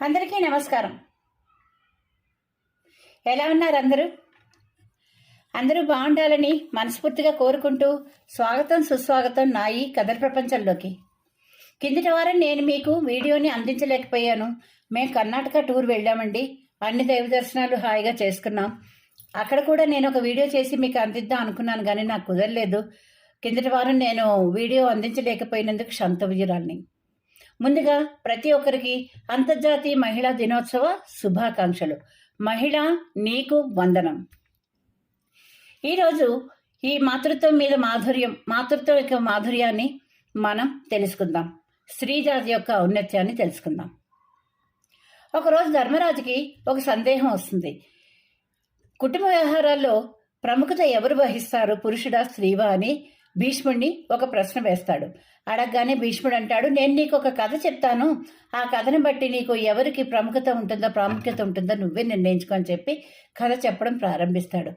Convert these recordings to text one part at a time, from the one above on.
అందరికీ నమస్కారం. ఎలా ఉన్నారు అందరూ? అందరూ బాగుండాలని మనస్ఫూర్తిగా కోరుకుంటూ స్వాగతం సుస్వాగతం నా ఈ కథల ప్రపంచంలోకి. కిందటి వారం నేను మీకు వీడియోని అందించలేకపోయాను. మేము కర్ణాటక టూర్ వెళ్ళామండి. అన్ని దైవ దర్శనాలు హాయిగా చేసుకున్నాం. అక్కడ కూడా నేను ఒక వీడియో చేసి మీకు అందిద్దాం అనుకున్నాను కానీ నాకు కుదరలేదు. కిందటి వారం నేను వీడియో అందించలేకపోయినందుకు శాంతవిజురాల్ని ముందుగా ప్రతి ఒక్కరికి అంతర్జాతీయ మహిళా దినోత్సవ శుభాకాంక్షలు. మహిళ నీకు వందనం. ఈరోజు ఈ మాతృత్వం మీద మాధుర్యం మాతృత్వం యొక్క మాధుర్యాన్ని మనం తెలుసుకుందాం. స్త్రీజాతి యొక్క ఔన్నత్యాన్ని తెలుసుకుందాం. ఒకరోజు ధర్మరాజుకి ఒక సందేహం వస్తుంది. కుటుంబ వ్యవహారాల్లో ప్రముఖత ఎవరు వహిస్తారు? పురుషుడా స్త్రీవా అని భీష్ముడిని ఒక ప్రశ్న వేస్తాడు. అడగగానే భీష్ముడు అంటాడు నేను నీకు ఒక కథ చెప్తాను. ఆ కథను బట్టి నీకు ఎవరికి ప్రముఖత ఉంటుందో ప్రాముఖ్యత ఉంటుందో నువ్వే నిర్ణయించుకొని చెప్పి కథ చెప్పడం ప్రారంభిస్తాడు.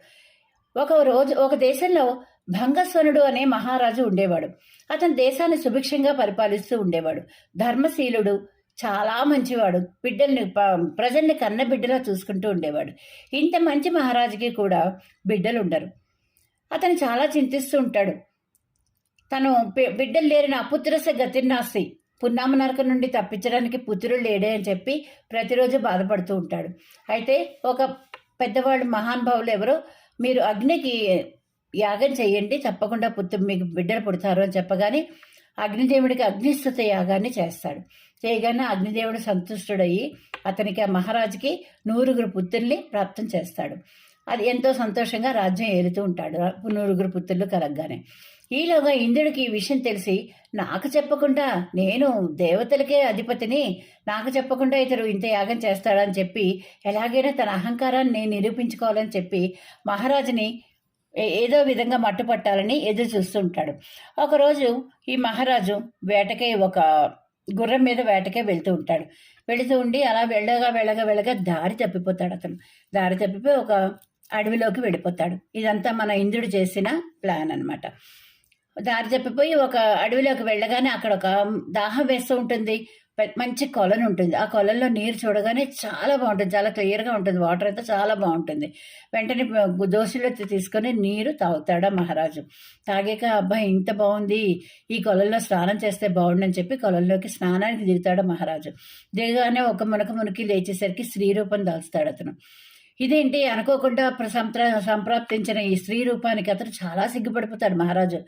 ఒక రోజు ఒక దేశంలో భంగస్వనుడు అనే మహారాజు ఉండేవాడు. అతను దేశాన్ని సుభిక్షంగా పరిపాలిస్తూ ఉండేవాడు. ధర్మశీలుడు చాలా మంచివాడు. బిడ్డల్ని ప్రజల్ని కన్న బిడ్డలా చూసుకుంటూ ఉండేవాడు. ఇంత మంచి మహారాజుకి కూడా బిడ్డలు ఉండరు అతను చాలా చింతిస్తూ ఉంటాడు. తను బిడ్డలు లేరిన అపుత్రస గతిర్నాస్తి పున్నామ నరకం నుండి తప్పించడానికి పుత్రుడు లేడే అని చెప్పి ప్రతిరోజు బాధపడుతూ ఉంటాడు. అయితే ఒక పెద్దవాళ్ళు మహానుభావులు ఎవరో మీరు అగ్నికి యాగం చేయండి తప్పకుండా పుత్రుడు మీకు బిడ్డలు పుడతారు అని చెప్పగానే అగ్నిదేవుడికి అగ్నిస్తుత యాగాన్ని చేస్తాడు. చేయగానే అగ్నిదేవుడు సంతుష్టుడయ్యి అతనికి ఆ మహారాజుకి నూరుగురు పుత్రుల్ని ప్రాప్తం చేస్తాడు. అది ఎంతో సంతోషంగా రాజ్యం ఏలుతూ ఉంటాడు. నూరుగురు పుత్రులు కలగగానే. ఈలోగా ఇంద్రుడికి ఈ విషయం తెలిసి నాకు చెప్పకుండా నేను దేవతలకే అధిపతిని నాకు చెప్పకుండా ఇతరు ఇంత యాగం చేస్తాడని చెప్పి ఎలాగైనా తన అహంకారాన్ని నేను నిరూపించుకోవాలని చెప్పి మహారాజుని ఏదో విధంగా మట్టుపట్టాలని ఎదురు చూస్తుంటాడు. ఒకరోజు ఈ మహారాజు వేటకై ఒక గుర్రం మీద వేటకే వెళ్తూ ఉంటాడు. వెళుతూ ఉండి అలా వెళ్ళగా వెళ్ళగా వెళ్ళగా దారి తప్పిపోతాడు అతను. దారి తప్పిపోయి ఒక అడవిలోకి వెళ్ళిపోతాడు. ఇదంతా మన ఇంద్రుడు చేసిన ప్లాన్ అన్నమాట. దారి తప్పిపోయి ఒక అడవిలోకి వెళ్ళగానే అక్కడ ఒక దాహం వేస్తూ ఉంటుంది. మంచి కొలను ఉంటుంది. ఆ కొలంలో నీరు చూడగానే చాలా బాగుంటుంది. చాలా క్లియర్గా ఉంటుంది. వాటర్ అయితే చాలా బాగుంటుంది. వెంటనే దోశలో తీసుకొని నీరు తాగుతాడు మహారాజు. తాగాక అబ్బాయి ఇంత బాగుంది. ఈ కొలంలో స్నానం చేస్తే బాగుండని చెప్పి కొలంలోకి స్నానానికి దిగుతాడు మహారాజు. దిగగానే ఒక మునక మునికి లేచేసరికి స్త్రీ రూపం దాల్స్తాడు అతను. ఇదేంటి? అనుకోకుండా ప్ర- సంప్ర సంప్రాప్తించిన ఈ స్త్రీ రూపానికి అతను చాలా సిగ్గుపడిపోతాడు మహారాజు.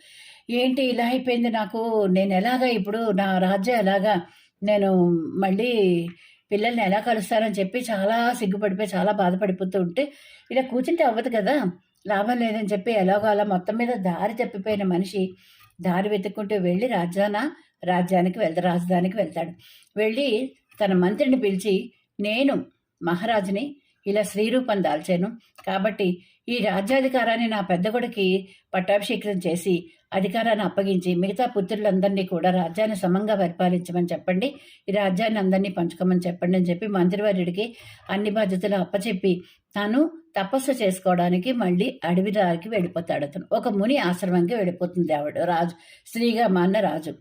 ఏంటి ఇలా అయిపోయింది నాకు? నేను ఎలాగా ఇప్పుడు నా రాజ్యం ఎలాగా? నేను మళ్ళీ పిల్లల్ని ఎలా కలుస్తానని చెప్పి చాలా సిగ్గుపడిపోయి చాలా బాధపడిపోతూ ఉంటే ఇలా కూర్చుంటే అవ్వదు కదా? లాభం లేదని చెప్పి ఎలాగో అలా మొత్తం మీద దారి తప్పిపోయిన మనిషి దారి వెతుక్కుంటూ వెళ్ళి రాజ్యాన రాజ్యానికి వెళ్తా రాజధానికి వెళ్తాడు. వెళ్ళి తన మంత్రిని పిలిచి నేను మహారాజుని ఇలా శ్రీరూపం దాల్చాను. కాబట్టి ఈ రాజ్యాధికారాన్ని నా పెద్ద కొడుకి పట్టాభిషేకం చేసి అధికారాన్ని అప్పగించి మిగతా పుత్రులందరినీ కూడా రాజ్యాన్ని సమంగా పరిపాలించమని చెప్పండి. ఈ రాజ్యాన్ని అందరినీ పంచుకోమని చెప్పండి అని చెప్పి మంత్రివర్యుడికి అన్ని బాధ్యతలు అప్పచెప్పి తాను తపస్సు చేసుకోవడానికి మళ్ళీ అడవి దారికి వెళ్ళిపోతాడు అతను. ఒక ముని ఆశ్రమంకి వెళ్ళిపోతుంది ఆవిడ. రాజు స్త్రీగా మాన్న రాజు.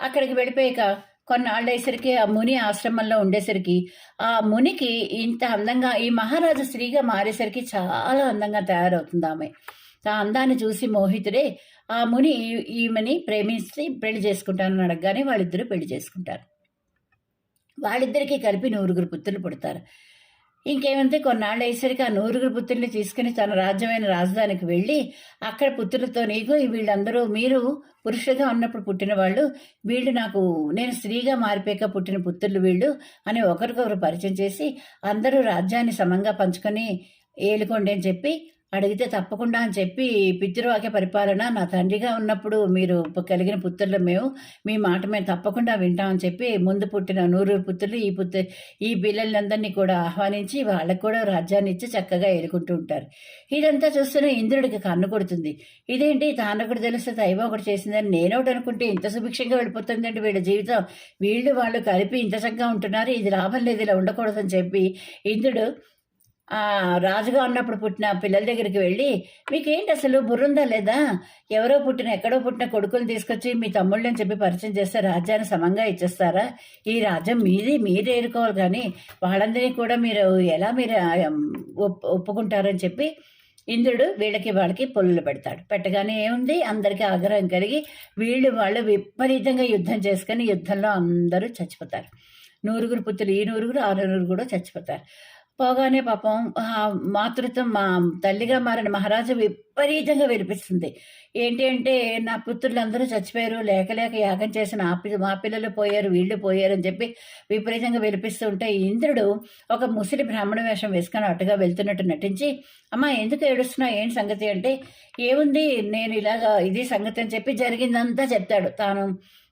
అక్కడికి వెళ్ళిపోయాక కొన్నాళ్ళు ఆ ముని ఆశ్రమంలో ఉండేసరికి ఆ మునికి ఇంత అందంగా ఈ మహారాజు స్త్రీగా మారేసరికి చాలా అందంగా తయారవుతుంది ఆమె. ఆ అందాన్ని చూసి మోహితుడే ఆ ముని ఈ- ఈమెని ప్రేమించి పెళ్ళి చేసుకుంటానని అడగగానే వాళ్ళిద్దరూ పెళ్ళి చేసుకుంటారు. వాళ్ళిద్దరికీ కలిపి నూరుగురు పుత్రులు పుడతారు. ఇంకేమంటే కొన్నాళ్ళు అయ్యేసరికి ఆ నూరుగురు పుత్రుల్ని తీసుకుని తన రాజ్యమైన రాజధానికి వెళ్ళి అక్కడ పుత్రులతో నీకు వీళ్ళందరూ మీరు పురుషులుగా ఉన్నప్పుడు పుట్టిన వాళ్ళు వీళ్ళు నాకు నేను స్త్రీగా మారిపోయాక పుట్టిన పుత్రులు వీళ్ళు అని ఒకరికొకరు పరిచయం చేసి అందరూ రాజ్యాన్ని సమంగా పంచుకొని ఏలుకోండి అని చెప్పి అడిగితే తప్పకుండా అని చెప్పి పితృవాక్య పరిపాలన నా తండ్రిగా ఉన్నప్పుడు మీరు కలిగిన పుత్రులు మేము. మీ మాట మేము తప్పకుండా వింటామని చెప్పి ముందు పుట్టిన నూరు పుత్రులు ఈ పుత్ర ఈ పిల్లలందరినీ కూడా ఆహ్వానించి వాళ్ళకు కూడా రాజ్యాన్ని ఇచ్చి చక్కగా ఎదుర్కొంటూ ఉంటారు. ఇదంతా చూస్తూనే ఇంద్రుడికి కన్ను కొడుతుంది. ఇదేంటి? తానొకటి తెలిస్తే దైవం ఒకటి చేసిందని నేనోటి అనుకుంటే ఇంత సుభిక్షంగా వెళ్ళిపోతుందండి వీళ్ళ జీవితం. వీళ్ళు వాళ్ళు కలిపి ఇంత చక్కగా ఉంటున్నారు. ఇది లాభం లేదు ఇలా ఉండకూడదని చెప్పి ఇంద్రుడు రాజుగా ఉన్నప్పుడు పుట్టిన పిల్లల దగ్గరికి వెళ్ళి మీకేంటి అసలు బుర్రుందా లేదా? ఎవరో పుట్టిన ఎక్కడో పుట్టిన కొడుకులు తీసుకొచ్చి మీ తమ్ముళ్ళని చెప్పి పరిచయం చేస్తే రాజ్యాన్ని సమంగా ఇచ్చేస్తారా? ఈ రాజ్యం మీది మీరు ఏరుకోవాలి కానీ వాళ్ళందరినీ కూడా మీరు ఎలా మీరు ఒప్పుకుంటారని చెప్పి ఇంద్రుడు వీళ్ళకి వాళ్ళకి పొల్లులు పెడతాడు. పెట్టగానే ఏముంది? అందరికీ ఆగ్రహం కలిగి వీళ్ళు వాళ్ళు విపరీతంగా యుద్ధం చేసుకొని యుద్ధంలో అందరూ చచ్చిపోతారు. నూరుగురు పుత్రులు ఈ నూరుగురు ఆరు నూరుగురు కూడా చచ్చిపోతారు. పోగానే పాపం మాతృత్వం మా తల్లిగా మారిన మహారాజు విపరీతంగా వినిపిస్తుంది. ఏంటి అంటే నా పుత్రులందరూ చచ్చిపోయారు లేక లేక యాగం చేసిన ఆ మా పిల్లలు పోయారు వీళ్ళు పోయారు అని చెప్పి విపరీతంగా వినిపిస్తుంటే ఇంద్రుడు ఒక ముసిలి బ్రాహ్మణ వేషం వేసుకొని అటుగా వెళ్తున్నట్టు నటించి అమ్మా ఎందుకు ఏడుస్తున్నావు? ఏంటి సంగతి? అంటే ఏముంది నేను ఇలాగా ఇది సంగతి అని చెప్పి జరిగిందంతా చెప్తాడు. తాను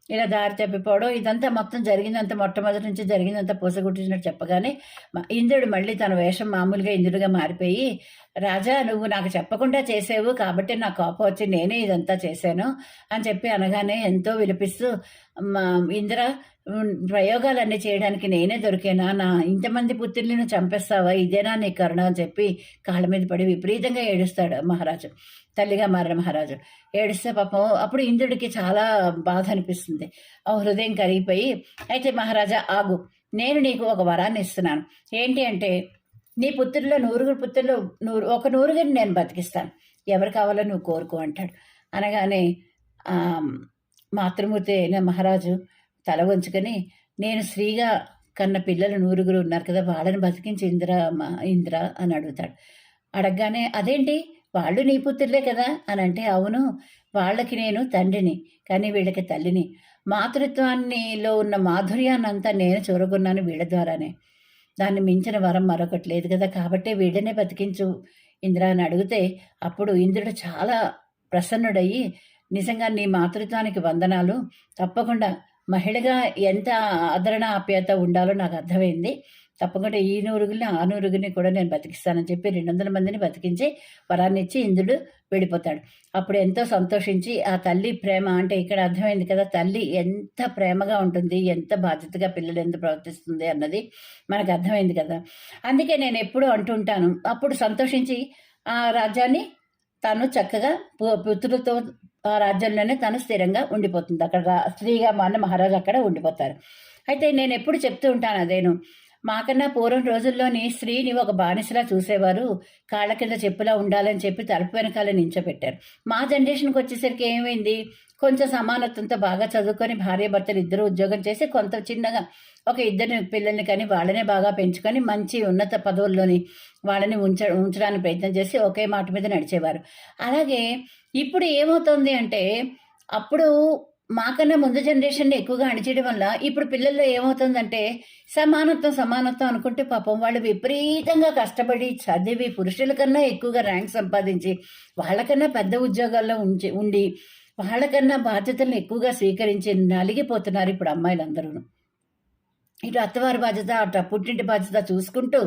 ఇలా దారి తప్పిపోవడం ఇదంతా మొత్తం జరిగిందంతా మొట్టమొదటి నుంచి జరిగిందంతా పూసగుట్టినట్టు చెప్పగానే ఇంద్రుడు మళ్ళీ తన వేషం మామూలుగా ఇంద్రుడిగా మారిపోయి రాజా నువ్వు నాకు చెప్పకుండా చేసేవు కాబట్టి నా కోపం వచ్చి నేనే ఇదంతా చేశాను అని చెప్పి అనగానే ఎంతో విలిపిస్తూ "మా ఇంద్ర ప్రయోగాలన్నీ చేయడానికి నేనే దొరికేనా? నా ఇంతమంది పుత్రులను చంపేస్తావా? ఇదేనా నీ కరుణ? అని చెప్పి కాళ్ళ మీద పడి విపరీతంగా ఏడుస్తాడు మహారాజు. తల్లిగా మారిన మహారాజు. ఏడిస్తే పాపం అప్పుడు ఇంద్రుడికి చాలా బాధ అనిపిస్తుంది. ఆ హృదయం కరిగిపోయి అయితే మహారాజా ఆగు. నేను నీకు ఒక వరాన్ని ఇస్తున్నాను. ఏంటి అంటే నీ పుత్రుల్లో నూరుగురు పుత్రులు నూరు ఒక నూరుగురిని నేను బతికిస్తాను. ఎవరు కావాలో నువ్వు కోరుకో అంటాడు. అనగానే మాతృమూర్తి అయిన మహారాజు తల వంచుకొని నేను స్త్రీగా కన్న పిల్లలు నూరుగురు ఉన్నారు కదా వాళ్ళని బతికించి ఇంద్ర ఇంద్ర అని అడుగుతాడు. అడగగానే అదేంటి? వాళ్ళు నీ పుత్రులే కదా? అని అంటే అవును వాళ్ళకి నేను తండ్రిని కానీ వీళ్ళకి తల్లిని. మాతృత్వాన్నిలో ఉన్న మాధుర్యాన్ని అంతా నేను చూరగొన్నాను వీళ్ళ ద్వారానే. దాన్ని మించిన వరం మరొకటి లేదు కదా? కాబట్టే వీళ్ళనే బతికించు. ఇంద్ర అని అడిగితే అప్పుడు ఇంద్రుడు చాలా ప్రసన్నుడయ్యి నిజంగా నీ మాతృత్వానికి వందనాలు. తప్పకుండా. మహిళగా ఎంత ఆదరణ ఆప్యాయత ఉండాలో నాకు అర్థమైంది. తప్పకుండా ఈ నూరుగుని ఆ నూరుగుని కూడా నేను బతికిస్తానని చెప్పి రెండు వందల మందిని బతికించి వరాన్ని ఇచ్చి ఇంద్రుడు వెళ్ళిపోతాడు అప్పుడు ఎంతో సంతోషించి ఆ తల్లి ప్రేమ అంటే ఇక్కడ అర్థమైంది కదా తల్లి ఎంత ప్రేమగా ఉంటుంది ఎంత బాధ్యతగా పిల్లలు ఎంత ప్రవర్తిస్తుంది అన్నది మనకు అర్థమైంది కదా. అందుకే నేను ఎప్పుడూ అంటుంటాను అప్పుడు సంతోషించి ఆ రాజ్యాన్ని తను చక్కగా పుత్రులతో ఆ రాజ్యంలోనే తను స్థిరంగా ఉండిపోతుంది. అక్కడ స్త్రీగా మారిన మహారాజు అక్కడ ఉండిపోతారు. అయితే నేను ఎప్పుడు చెప్తూ ఉంటాను అదేను మాకన్నా పూర్వం రోజుల్లోని స్త్రీని ఒక బానిసలా చూసేవారు. కాళ్ళ కింద చెప్పులా ఉండాలని చెప్పి తలుపు వెనకాల నించోపెట్టారు. మా జనరేషన్కి వచ్చేసరికి ఏమైంది? కొంచెం సమానత్వంతో బాగా చదువుకొని భార్య భర్తలు ఇద్దరు ఉద్యోగం చేసి కొంత చిన్నగా ఒక ఇద్దరు పిల్లల్ని కానీ వాళ్ళనే బాగా పెంచుకొని మంచి ఉన్నత పదవుల్లోని వాళ్ళని ఉంచ ఉంచడానికి ప్రయత్నం చేసి ఒకే మాట మీద నడిచేవారు. అలాగే ఇప్పుడు ఏమవుతుంది అంటే అప్పుడు మాకన్నా ముందు జనరేషన్ ఎక్కువగా అణిచేయడం వల్ల ఇప్పుడు పిల్లల్లో ఏమవుతుందంటే సమానత్వం సమానత్వం అనుకుంటే పాపం వాళ్ళు విపరీతంగా కష్టపడి చదివి పురుషుల కన్నా ఎక్కువగా ర్యాంక్ సంపాదించి వాళ్ళకన్నా పెద్ద ఉద్యోగాల్లో ఉంచి ఉండి వాళ్ళకన్నా బాధ్యతలను ఎక్కువగా స్వీకరించి నలిగిపోతున్నారు ఇప్పుడు అమ్మాయిలందరూ ఇటు అత్తవారి బాధ్యత అటు పుట్టింటి బాధ్యత చూసుకుంటూ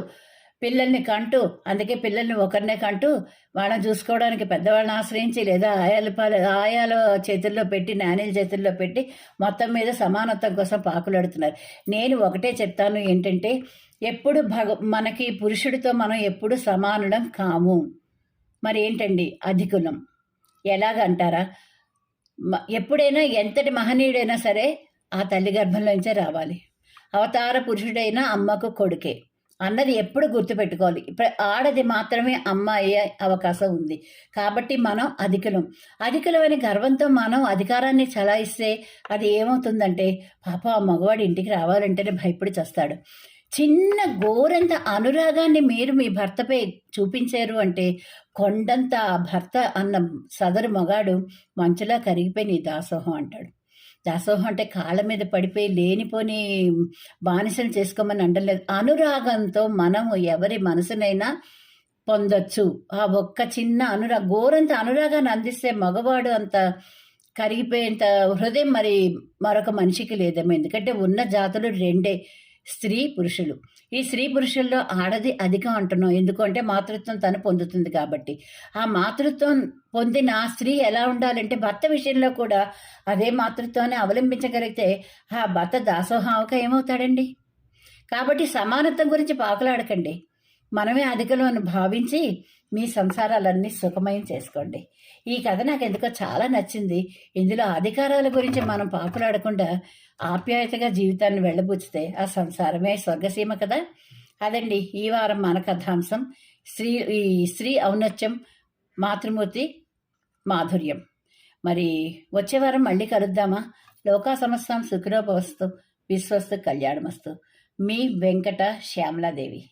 పిల్లల్ని కంటూ అందుకే పిల్లల్ని ఒకరినే కంటూ వాళ్ళని చూసుకోవడానికి పెద్దవాళ్ళని ఆశ్రయించి లేదా ఆయాల పాల ఆయాల చేతుల్లో పెట్టి నానీల చేతుల్లో పెట్టి మొత్తం మీద సమానత్వం కోసం పాకులాడుతున్నారు. నేను ఒకటే చెప్తాను ఏంటంటే ఎప్పుడు భగ మనకి పురుషుడితో మనం ఎప్పుడు సమానడం కాము. మరి ఏంటండి అధికులం ఎలాగంటారా? ఎప్పుడైనా ఎంతటి మహనీయుడైనా సరే ఆ తల్లి గర్భంలోంచే రావాలి. అవతార పురుషుడైన అమ్మకు కొడుకే. అన్నది ఎప్పుడు గుర్తుపెట్టుకోవాలి. ఇప్పుడు ఆడది మాత్రమే అమ్మ అయ్యే అవకాశం ఉంది. కాబట్టి మనం అధికులం. అధికులమైన గర్వంతో మనం అధికారాన్ని చలాయిస్తే అది ఏమవుతుందంటే పాప ఆ మగవాడు ఇంటికి రావాలంటేనే భయపడి చస్తాడు. చిన్న గోరంత అనురాగాన్ని మీరు మీ భర్తపై చూపించారు అంటే కొండంత ఆ భర్త అన్న సదరు మగాడు మంచులా కరిగిపోయి నీ దాసోహం అంటాడు. దాసోహం అంటే కాళ్ళ మీద పడిపోయి లేనిపోని బానిసలు చేసుకోమని అంటలేదు. అనురాగంతో మనము ఎవరి మనసునైనా పొందొచ్చు. ఆ ఒక్క చిన్న అనురా గోరంత అనురాగాన్ని అందిస్తే మగవాడు అంత కరిగిపోయేంత హృదయం మరి మరొక మనిషికి లేదేమో. ఎందుకంటే ఉన్న జాతులు రెండే. స్త్రీ పురుషులు. ఈ స్త్రీ పురుషుల్లో ఆడది అధికం అంటున్నాం ఎందుకంటే మాతృత్వం తను పొందుతుంది కాబట్టి. ఆ మాతృత్వం పొందిన స్త్రీ ఎలా ఉండాలంటే భర్త విషయంలో కూడా అదే మాతృత్వాన్ని అవలంబించగలిగితే ఆ భర్త దాసోహావక ఏమవుతాడండి? కాబట్టి సమానత్వం గురించి పాకులాడకండి. మనమే అధికలో అని భావించి మీ సంసారాలన్నీ సుఖమయం చేసుకోండి. ఈ కథ నాకు ఎందుకో చాలా నచ్చింది. ఇందులో అధికారాల గురించి మనం పాపులాడకుండా ఆప్యాయతగా జీవితాన్ని వెళ్ళబుచ్చితే ఆ సంసారమే స్వర్గసీమ కదా? అదండి ఈ వారం మన కథాంశం. స్త్రీ ఈ స్త్రీ ఔన్నత్యం మాతృమూర్తి మాధుర్యం. మరి వచ్చే వారం మళ్ళీ కలుద్దామా? లోకా సమస్తం సుఖినోపవస్తు విశ్వస్తు కళ్యాణమస్తు. మీ వెంకట శ్యామలాదేవి.